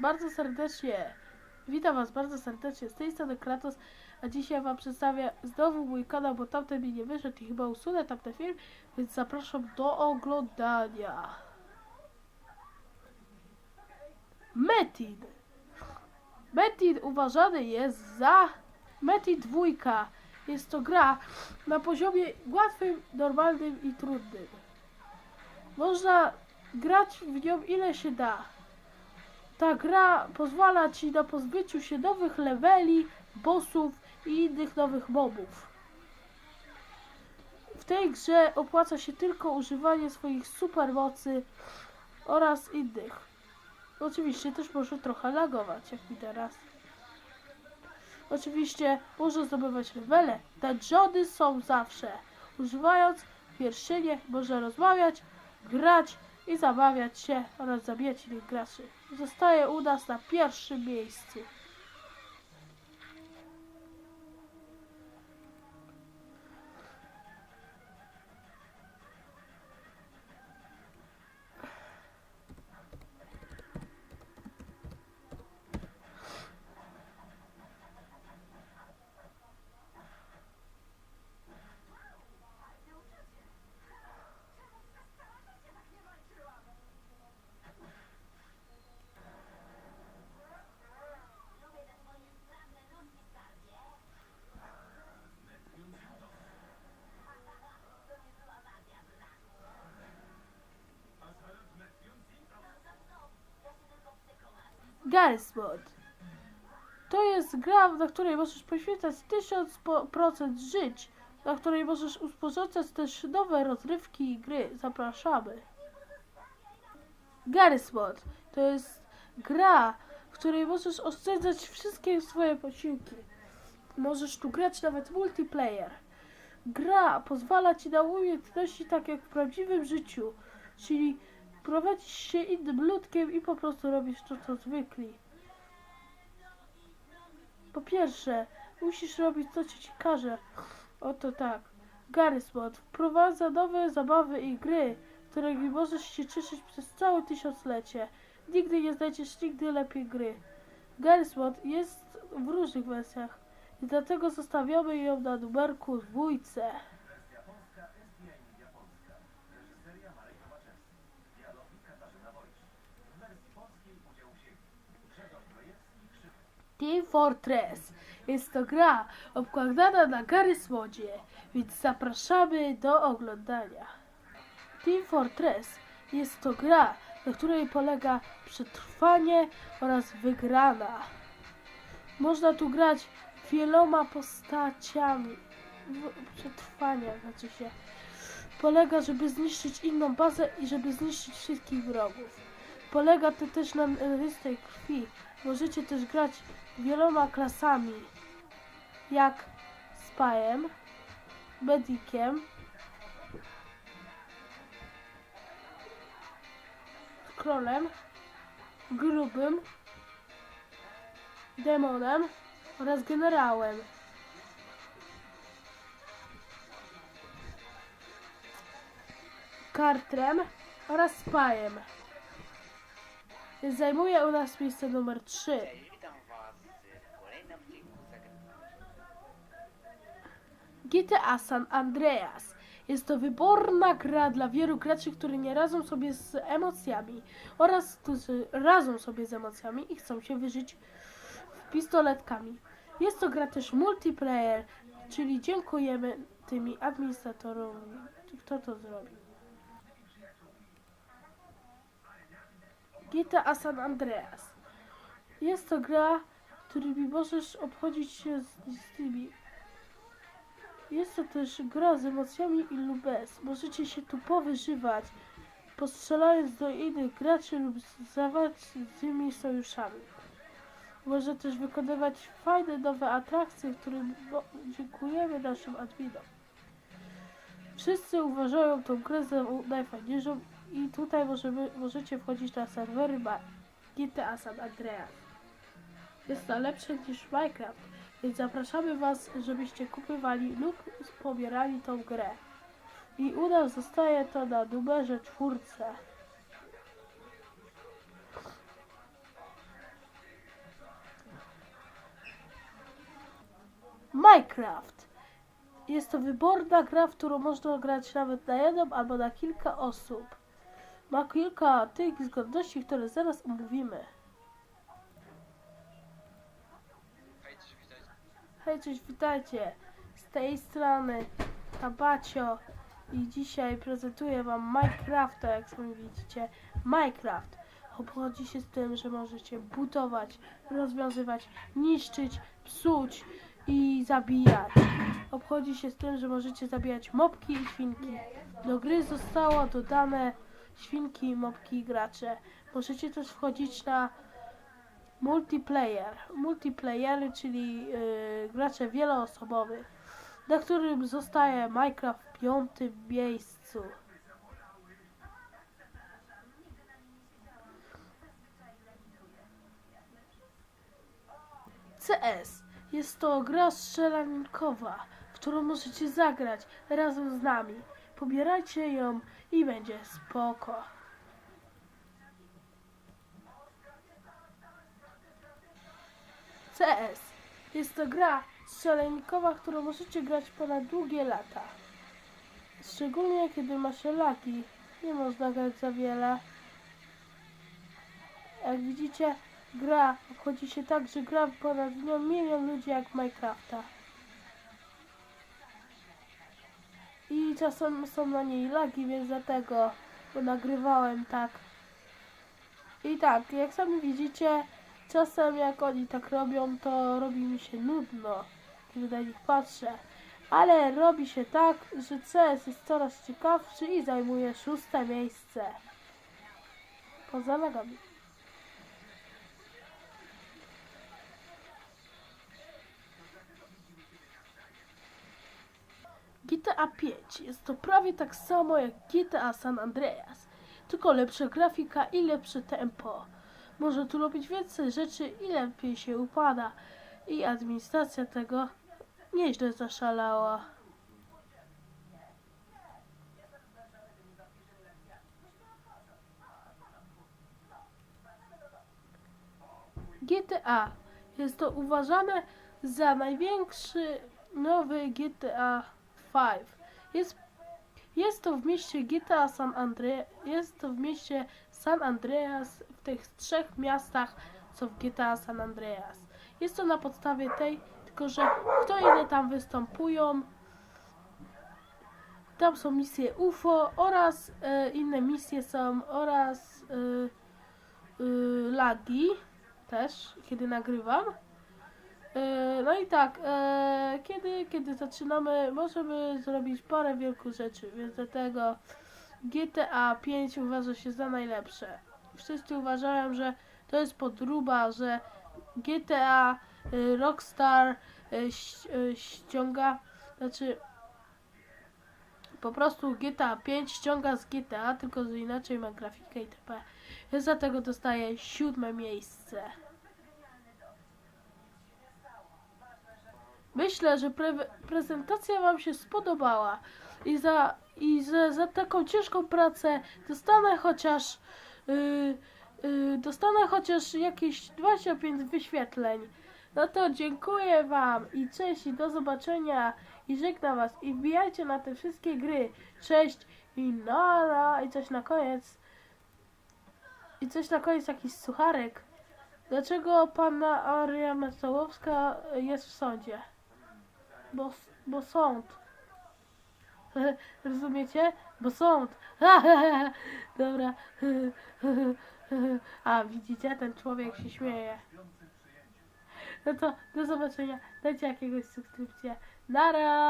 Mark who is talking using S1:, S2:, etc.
S1: Bardzo serdecznie. Witam Was bardzo serdecznie. Z tej strony Kratos, a dzisiaj Wam przedstawię znowu mój kanał, bo tamten mi nie wyszedł i chyba usunę tamten film, więc zapraszam do oglądania. Metin. Metin uważany jest za Metin dwójka. Jest to gra na poziomie łatwym, normalnym i trudnym. Można grać w nią ile się da. Ta gra pozwala ci na pozbyciu się nowych leveli, bossów i innych nowych mobów. W tej grze opłaca się tylko używanie swoich supermocy oraz innych. Oczywiście też może trochę lagować, jak mi teraz. Oczywiście można zdobywać levele. Dungeony są zawsze. Używając pierścienie można rozmawiać, grać i zabawiać się oraz zabijać innych graczy. Zostaje u nas na pierwszym miejscu. Garry's Mod. To jest gra, na której możesz poświęcać 1000% żyć, na której możesz usporządzać też nowe rozrywki i gry. Zapraszamy. Garry's Mod to jest gra, w której możesz oszczędzać wszystkie swoje posiłki. Możesz tu grać nawet multiplayer. Gra pozwala ci na umiejętności tak jak w prawdziwym życiu, czyli prowadzisz się innym ludkiem i po prostu robisz to, co zwykli. Po pierwsze, musisz robić co ci każe. Oto tak. Garry's Mod wprowadza nowe zabawy i gry, którymi możesz się cieszyć przez całe tysiąclecie. Nigdy nie znajdziesz nigdy lepiej gry. Garry's Mod jest w różnych wersjach i dlatego zostawiamy ją na numerku dwójce. Team Fortress jest to gra obkładana na Garry's Modzie, więc zapraszamy do oglądania. Team Fortress jest to gra, na której polega przetrwanie oraz wygrana. Można tu grać wieloma postaciami przetrwania, znaczy się. Polega, żeby zniszczyć inną bazę i żeby zniszczyć wszystkich wrogów. Polega to też na rystej krwi. Możecie też grać wieloma klasami, jak Spajem, Medikiem, Krolem, Grubym, Demonem oraz Generałem. Kartrem oraz Spajem. Zajmuje u nas miejsce numer 3.
S2: Witam Was w kolejnym odcinku zagranicznym.
S1: GTA San Andreas. Jest to wyborna gra dla wielu graczy, którzy nie radzą sobie z emocjami oraz którzy radzą sobie z emocjami i chcą się wyżyć w pistoletkami. Jest to gra też multiplayer, czyli dziękujemy tymi administratorom, kto to zrobił. GTA San Andreas. Jest to gra, którymi możesz obchodzić się z, z tymi jest to też gra z emocjami i lub bez. Możecie się tu powyżywać, postrzelając do innych graczy lub zawać z nimi sojuszami. Może też wykonywać fajne nowe atrakcje, którym no, dziękujemy naszym adminom. Wszyscy uważają tą grę za najfajniejszą i tutaj możemy, możecie wchodzić na serwery GTA San Andreas. Jest to lepsze niż Minecraft, więc zapraszamy Was, żebyście kupywali lub pobierali tą grę. I u nas zostaje to na numerze czwórce. Minecraft. Jest to wyborna gra, w którą można grać nawet na jedną albo na kilka osób. Ma kilka tych zgodności, które zaraz omówimy.
S3: Hej, cześć, witajcie.
S1: Z tej strony Tabacio i dzisiaj prezentuję wam Minecrafta, jak sami widzicie. Minecraft obchodzi się z tym, że możecie budować, rozwiązywać, niszczyć, psuć i zabijać. Obchodzi się z tym, że możecie zabijać mopki i świnki. Do gry zostało dodane świnki, mopki i gracze. Możecie też wchodzić na multiplayer. Multiplayery, czyli yy, gracze wieloosobowych, na którym zostaje Minecraft w piątym miejscu. CS jest to gra strzelaninkowa, którą możecie zagrać razem z nami. Pobierajcie ją i będzie spoko. CS. Jest to gra strzelenikowa, którą możecie grać ponad długie lata. Szczególnie kiedy ma się lagi. Nie można grać za wiele. Jak widzicie, gra obchodzi się tak, że gra ponad milion ludzi jak Minecrafta. I czasem są na niej lagi, więc dlatego bo nagrywałem tak. I tak, jak sami widzicie, czasem jak oni tak robią, to robi mi się nudno, kiedy na nich patrzę. Ale robi się tak, że CS jest coraz ciekawszy i zajmuje szóste miejsce. Poza nogami. GTA 5 jest to prawie tak samo jak GTA San Andreas, tylko lepsza grafika i lepsze tempo. Można tu robić więcej rzeczy i lepiej się upada. I administracja tego nieźle zaszalała. GTA jest to uważane za największy nowy GTA 5. Jest, jest to w mieście GTA San Andreas, jest to w mieście San Andreas, w tych trzech miastach, co w GTA San Andreas. Jest to na podstawie tej, tylko że kto inne tam występują. Tam są misje UFO oraz e, inne misje są oraz e, e, lagi też, kiedy nagrywam. E, No i tak, e, kiedy, kiedy zaczynamy, możemy zrobić parę wielkich rzeczy, więc dlatego GTA 5 uważa się za najlepsze. Wszyscy uważają, że to jest podruba, że GTA y, Rockstar ściąga, znaczy po prostu GTA 5 ściąga z GTA, tylko że inaczej ma grafikę itp. Więc dlatego dostaje siódme miejsce. Myślę, że pre prezentacja Wam się spodobała i za, i za, za taką ciężką pracę dostanę chociaż yy, yy, dostanę chociaż jakieś 25 wyświetleń. No to dziękuję Wam i cześć i do zobaczenia i żegnam Was i wbijajcie na te wszystkie gry. Cześć i nara i coś na koniec. I coś na koniec jakiś sucharek. Dlaczego pana Aria Mesołowska jest w sądzie? Bo, bo sąd. Rozumiecie? Bo sąd. Dobra. A widzicie, ten człowiek się śmieje. No to do zobaczenia. Dajcie jakiegoś subskrypcję. Nara!